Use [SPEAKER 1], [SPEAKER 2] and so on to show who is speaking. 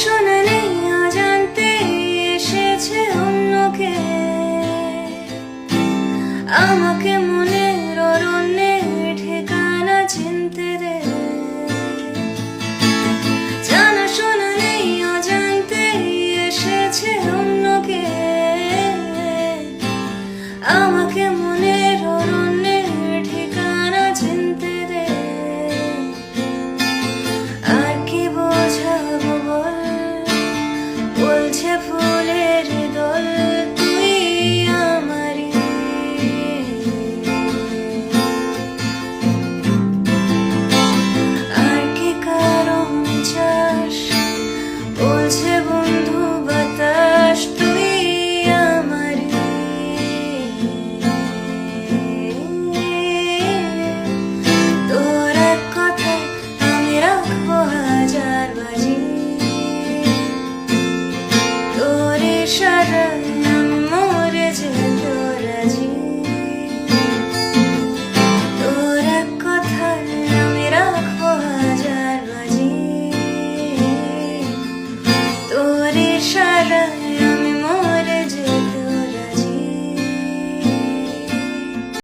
[SPEAKER 1] শোনা নেই অজান্তে এসেছে অন্যকে। আমাকে মনের te vou.